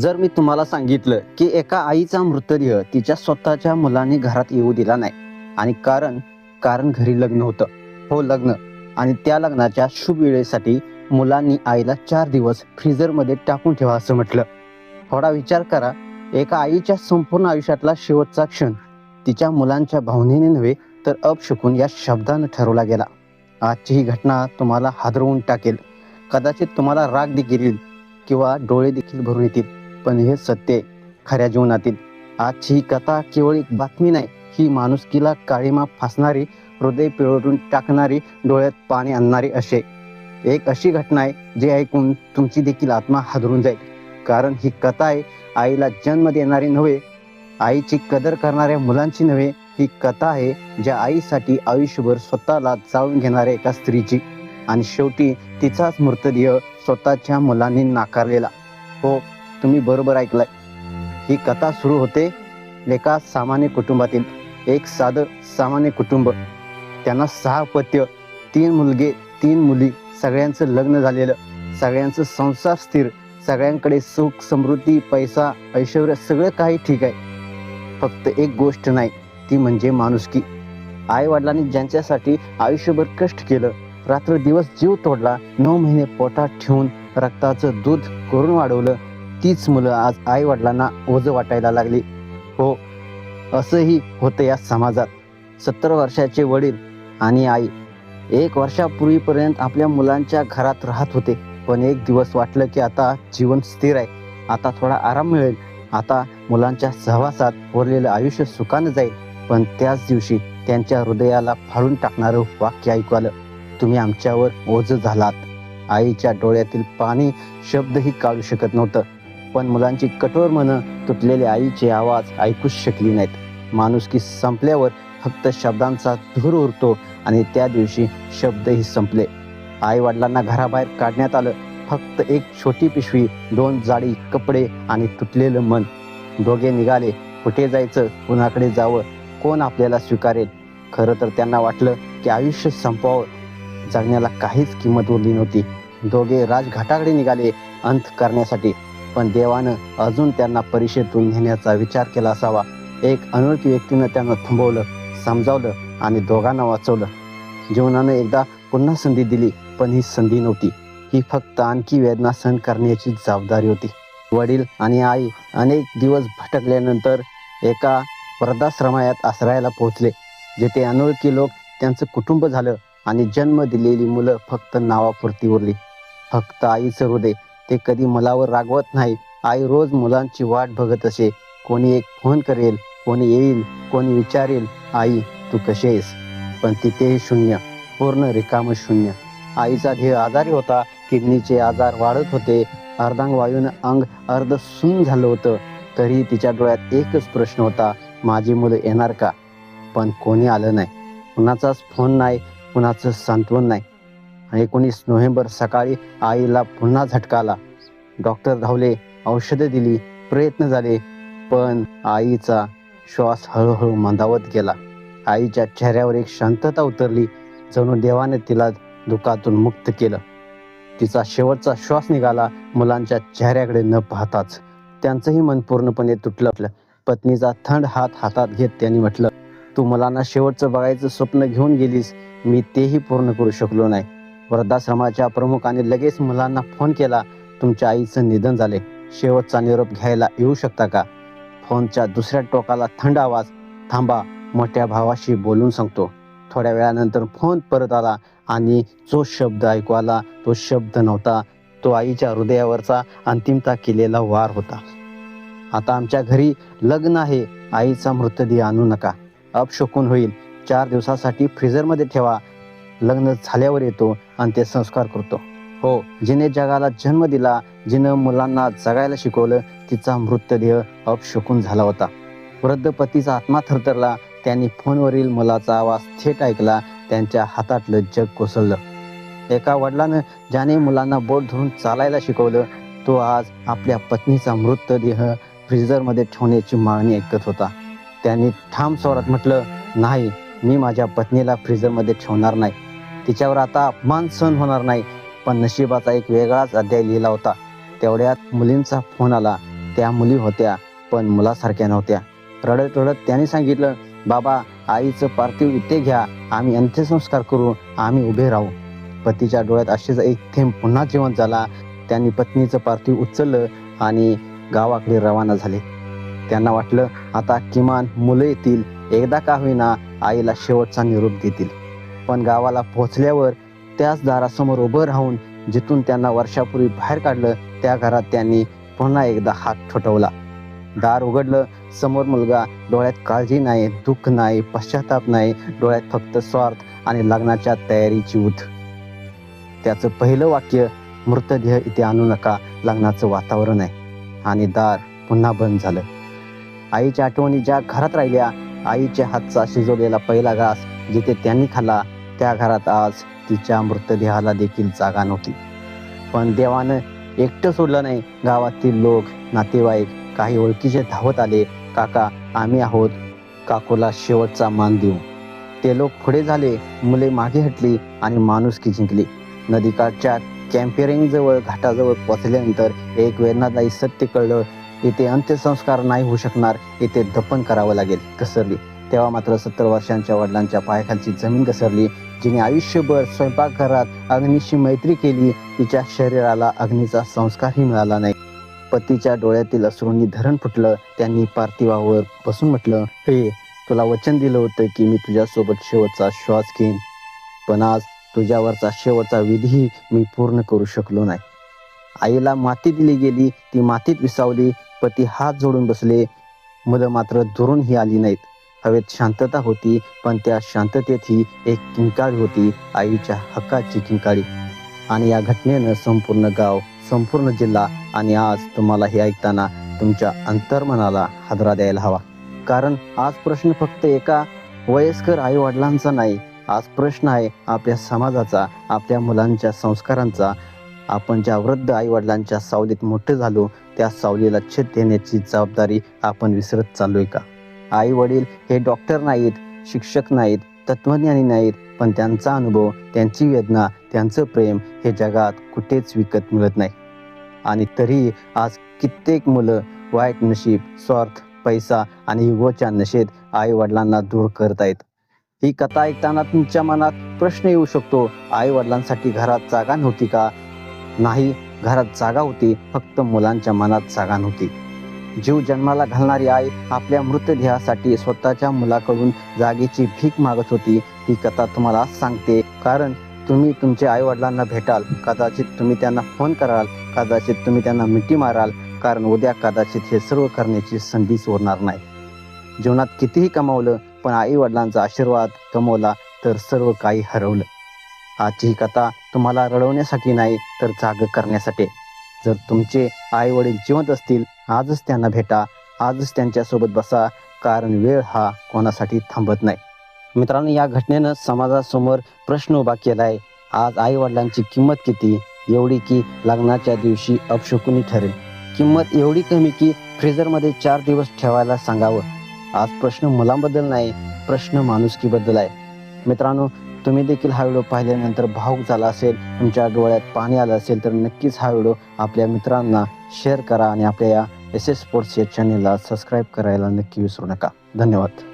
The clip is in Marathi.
जर मी तुम्हाला सांगितलं की एका आईचा मृतदेह तिच्या स्वतःच्या मुलाने घरात येऊ दिला नाही आणि कारण कारण घरी लग्न होतं. हो लग्न. आणि त्या लग्नाच्या शुभ वेळेसाठी मुलांनी आईला चार दिवस फ्रीजरमध्ये टाकून ठेवा असं म्हटलं. थोडा विचार करा. एका आईच्या संपूर्ण आयुष्यातला शेवटचा क्षण तिच्या मुलांच्या भावनेने नव्हे तर अपशकून या शब्दानं ठरवला गेला. आजची ही घटना तुम्हाला हादरवून टाकेल. कदाचित तुम्हाला राग देखील येईल किंवा डोळे देखील भरून येतील. पण हे सत्य खऱ्या जीवनातील आजची ही कथा केवळ एक बातमी नाही ही माणुसकीला काळीमा फासणारी हृदय पिळवटून टाकणारी डोळ्यात पाणी आणणारी असे एक अशी घटना आहे जी ऐकून तुमची देखील आत्मा हादरून जाईल. कारण ही कथा आहे आईला जन्म देणारी नव्हे आईची कदर करणाऱ्या मुलांची नव्हे ही कथा आहे ज्या आईसाठी आयुष्यभर स्वतःला जाळून घेणाऱ्या एका स्त्रीची. आणि शेवटी तिचाच मृतदेह स्वतःच्या मुलांनी नाकारलेला. हो तुम्ही बरोबर ऐकलाय. ही कथा सुरू होते एका सामान्य कुटुंबातील. एक साधं सामान्य कुटुंब. त्यांना सहा पत्य तीन मुलगे तीन मुली सगळ्यांचं लग्न झालेलं. सगळ्यांचं संसार स्थिर. सगळ्यांकडे सुख समृद्धी पैसा ऐश्वर सगळं काही ठीक आहे. फक्त एक गोष्ट नाही ती म्हणजे माणुसकी. आई वडिलांनी ज्यांच्यासाठी आयुष्यभर कष्ट केलं रात्र दिवस जीव तोडला नऊ महिने पोटात ठेवून रक्ताचं दूध करून वाढवलं तीच मुलं आज आई वडिलांना ओझ वाटायला लागली. हो असंही होतं या समाजात. सत्तर वर्षाचे वडील आणि आई एक वर्षापूर्वीपर्यंत आपल्या मुलांच्या घरात राहत होते. पण एक दिवस वाटलं की आता जीवन स्थिर आहे. आता थोडा आराम मिळेल. आता मुलांच्या सहवासात उरलेलं आयुष्य सुखानं जाईल. पण त्याच दिवशी त्यांच्या हृदयाला फाळून टाकणारं वाक्य ऐकू आलं. तुम्ही आमच्यावर ओझ झालात. आईच्या डोळ्यातील पाणी शब्दही काढू शकत नव्हतं. पण मुलांची कठोर मन तुटलेले आईचे आवाज ऐकूच शकली नाहीत. माणुसकी संपल्यावर फक्त शब्दांचा धूर उरतो आणि त्या दिवशी शब्दही संपले. आई वडिलांना घराबाहेर काढण्यात आलं. फक्त एक छोटी पिशवी दोन जाडी कपडे आणि तुटलेलं मन. दोघे निघाले. कुठे जायचं? कुणाकडे जावं? कोण आपल्याला स्वीकारेल? खरं तर त्यांना वाटलं की आयुष्य संपवावं. जगण्याला काहीच किंमत उरली नव्हती. दोघे राजघाटाकडे निघाले अंत करण्यासाठी. पण देवानं अजून त्यांना परीक्षेतून नेण्याचा विचार केला असावा. एक अनोळखी व्यक्तीनं त्यांना थांबवलं समजावलं आणि दोघांना वाचवलं. जीवनानं एकदा पुन्हा संधी दिली पण ही संधी नव्हती. ही फक्त आणखी वेदना सहन करण्याची जबाबदारी होती. वडील आणि आई अनेक दिवस भटकल्यानंतर एका वृद्धाश्रमायात आसरायला पोहोचले जेथे अनोळखी लोक त्यांचं कुटुंब झालं आणि जन्म दिलेली मुलं फक्त नावापुरती उरली. फक्त आईचं हृदय ते कधी मुलावर रागवत नाही. आई रोज मुलांची वाट बघत असे. कोणी एक फोन करेल कोणी येईल कोणी विचारेल आई तू कशी आहेस? पण तिथेही शून्य पूर्ण रिकाम शून्य. आईचा ध्येय आजारी होता किडनीचे आजार वाढत होते. अर्धांग वायून अंग अर्ध सुन झालं होतं. तरी तिच्या डोळ्यात एकच प्रश्न होता माझी मुलं येणार का? पण कोणी आलं नाही. कुणाचाच फोन नाही कुणाचं सांत्वन नाही. एकोणीस नोव्हेंबर सकाळी आईला पुन्हा झटका आला डॉक्टर धावले औषधं दिली प्रयत्न झाले पण आईचा श्वास हळूहळू मंदावत गेला. आईच्या चेहऱ्यावर एक शांतता उतरली जणू देवाने तिला दुःखातून मुक्त केलं. तिचा शेवटचा श्वास निघाला मुलांच्या चेहऱ्याकडे न पाहताच. त्यांचंही मन पूर्णपणे तुटलं. पत्नीचा थंड हात हातात घेत त्यांनी म्हटलं तू मुलांना शेवटचं बघायचं स्वप्न घेऊन गेलीस. मी तेही पूर्ण करू शकलो नाही. वृद्धाश्रमाच्या प्रमुखाने लगेच मुलांना फोन केला तुमच्या आईचं निधन झाले. शेवटचा निरोप घ्यायला येऊ शकता का? फोनच्या दुसऱ्या टोकाला थंड आवाज थांबा मोठ्या भावाशी बोलून सांगतो. थोड्या वेळानंतर फोन परत आला आणि जो शब्द ऐकू आला तो शब्द नव्हता तो आईच्या हृदयावरचा अंतिमता केलेला वार होता. आता आमच्या घरी लग्न आहे. आईचा मृतदेह आणू नका. अपशकून होईल. चार दिवसासाठी फ्रीजरमध्ये ठेवा. लग्न झाल्यावर येतो आणि ते संस्कार करतो. हो. जिने जगाला जन्म दिला जिनं मुलांना जगायला शिकवलं तिचा मृतदेह अपशकून झाला होता. वृद्ध पतीचा आत्मा थरथरला त्यांनी फोनवरील मुलाचा आवाज थेट ऐकला त्यांच्या हातातलं जग कोसळलं. एका वडिलानं ज्याने मुलांना बोट धरून चालायला शिकवलं तो आज आपल्या पत्नीचा मृतदेह फ्रीजरमध्ये ठेवण्याची मागणी ऐकत होता. त्यांनी ठाम स्वरात म्हटलं नाही मी माझ्या पत्नीला फ्रीजरमध्ये ठेवणार नाही. तिच्यावर आता अपमान सहन होणार नाही. पण नशिबाचा एक वेगळाच अध्याय लिहिला होता. तेवढ्यात मुलींचा फोन आला. त्या मुली होत्या पण मुलासारख्या नव्हत्या. रडत रडत त्याने सांगितलं बाबा आईचं पार्थिव इथे घ्या. आम्ही अंत्यसंस्कार करू. आम्ही उभे राहू. पतीच्या डोळ्यात असेच एक थेंब पुन्हा जिवंत झाला. त्यांनी पत्नीचं पार्थिव उचललं आणि गावाकडे रवाना झाले. त्यांना वाटलं आता किमान मुलं येतील. एकदा का होईना आईला शेवटचा निरोप देतील. पण गावाला पोहोचल्यावर त्याच दारासमोर उभं राहून जिथून त्यांना वर्षापूर्वी बाहेर काढलं त्या घरात त्यांनी पुन्हा एकदा हात ठोठवला. दार उघडलं समोर मुलगा डोळ्यात काळजी नाही दुःख नाही पश्चाताप नाही डोळ्यात फक्त स्वार्थ आणि लग्नाच्या तयारीची उध त्याचं पहिलं वाक्य मृतदेह इथे आणू नका लग्नाचं वातावरण आहे. आणि दार पुन्हा बंद झालं. आईच्या आठवणी ज्या घरात राहिल्या आईच्या हातचा शिजवलेला पहिला घास जिथे त्यांनी खाल्ला त्या घरात आज तिच्या मृतदेहाला देखील जागा नव्हती. पण देवानं एकटं सोडलं नाही. गावातील लोक नातेवाईक काही ओळखीचे धावत आले काका आम्ही आहोत. काकूला शेवटचा मान देऊ. ते लोक पुढे झाले मुले मागे हटली आणि माणुसकी जिंकली. नदीकाठच्या कॅम्पेरिंगजवळ घाटाजवळ पोचल्यानंतर एक वेदनादायी सत्य कळलं इथे अंत्यसंस्कार नाही होऊ शकणार. इथे दफन करावं लागेल घसरली. तेव्हा मात्र सत्तर वर्षांच्या वडिलांच्या पायाखालची जमीन घसरली जिने आयुष्यभर स्वयंपाकघरात अग्नीशी मैत्री केली. तिच्या शरीराला अग्नीचा संस्कारही मिळाला नाही. पतीच्या डोळ्यातील अश्रूंनी धरण फुटलं. त्यांनी पार्थिवावर बसून म्हटलं हे तुला वचन दिलं होतं की मी तुझ्यासोबत शेवटचा श्वास घेईन. पण आज तुझ्यावरचा शेवटचा विधीही मी पूर्ण करू शकलो नाही. आईला माती दिली गेली. ती मातीत विसावली. पती हात जोडून बसले. मुलं मात्र दुरूनही आली नाहीत. हवेत शांतता होती पण त्या शांततेतही एक किंकाळी होती आईच्या हक्काची किंकाळी. आणि या घटनेनं संपूर्ण गाव संपूर्ण जिल्हा आणि आज तुम्हाला हे ऐकताना तुमच्या अंतर्मनाला हादरा द्यायला हवा. कारण आज प्रश्न फक्त एका वयस्कर आई वडिलांचा नाही आज प्रश्न आहे आपल्या समाजाचा आपल्या मुलांच्या संस्कारांचा. आपण ज्या वृद्ध आई वडिलांच्या सावलीत मोठे झालो त्या सावलीला छेद देण्याची जबाबदारी आपण विसरत चाललोय का? आई वडील हे डॉक्टर नाहीत शिक्षक नाहीत तत्वज्ञानी नाहीत पण त्यांचा अनुभव त्यांची वेदना त्यांचं प्रेम हे जगात कुठेच विकत मिळत नाही. आणि तरीही आज कित्येक मुलं वाईट नशीब स्वार्थ पैसा आणि युगोच्या नशेत आई वडिलांना दूर करत आहेत ही कथा ऐकताना तुमच्या मनात प्रश्न येऊ शकतो आई वडिलांसाठी घरात जागा नव्हती का? नाही घरात जागा होती फक्त मुलांच्या मनात जागा नव्हती. जीव जन्माला घालणारी आई आपल्या मृतदेहासाठी स्वतःच्या मुलाकडून जागेची भीक मागत होती. ही कथा तुम्हाला सांगते. कारण तुम्ही तुमच्या आई वडिलांना भेटाल कदाचित तुम्ही त्यांना फोन कराल कदाचित तुम्ही त्यांना मिठी माराल. कारण उद्या कदाचित हे सर्व करण्याची संधीच सोडणार नाही. जीवनात कितीही कमावलं पण आई वडिलांचा आशीर्वाद कमवला तर सर्व काही हरवलं. आजची ही कथा तुम्हाला रडवण्यासाठी नाही तर जाग करण्यासाठी. जर तुमचे आई वडील जिवंत असतील आजच त्यांना भेटा आजच त्यांच्यासोबत बसा कारण वेळ हा कोणासाठी थांबत नाही. मित्रांनो या घटनेनं समाजासमोर प्रश्न उभा केला आहे आज आई वडिलांची किंमत किती? एवढी की लग्नाच्या दिवशी अपशकुनी ठरेल. किंमत एवढी कमी की फ्रीजरमध्ये चार दिवस ठेवायला सांगावं. आज प्रश्न मुलांबद्दल नाही प्रश्न माणुसकीबद्दल आहे. मित्रांनो तुम्ही देखील हा व्हिडिओ पाहिल्यानंतर भावूक झाला असेल तुमच्या डोळ्यात पाणी आलं असेल तर नक्कीच हा व्हिडिओ आपल्या मित्रांना शेअर करा आणि आपल्या या एस एस स्पोर्ट्स या चॅनेलला सबस्क्राईब करायला नक्की विसरू नका. धन्यवाद.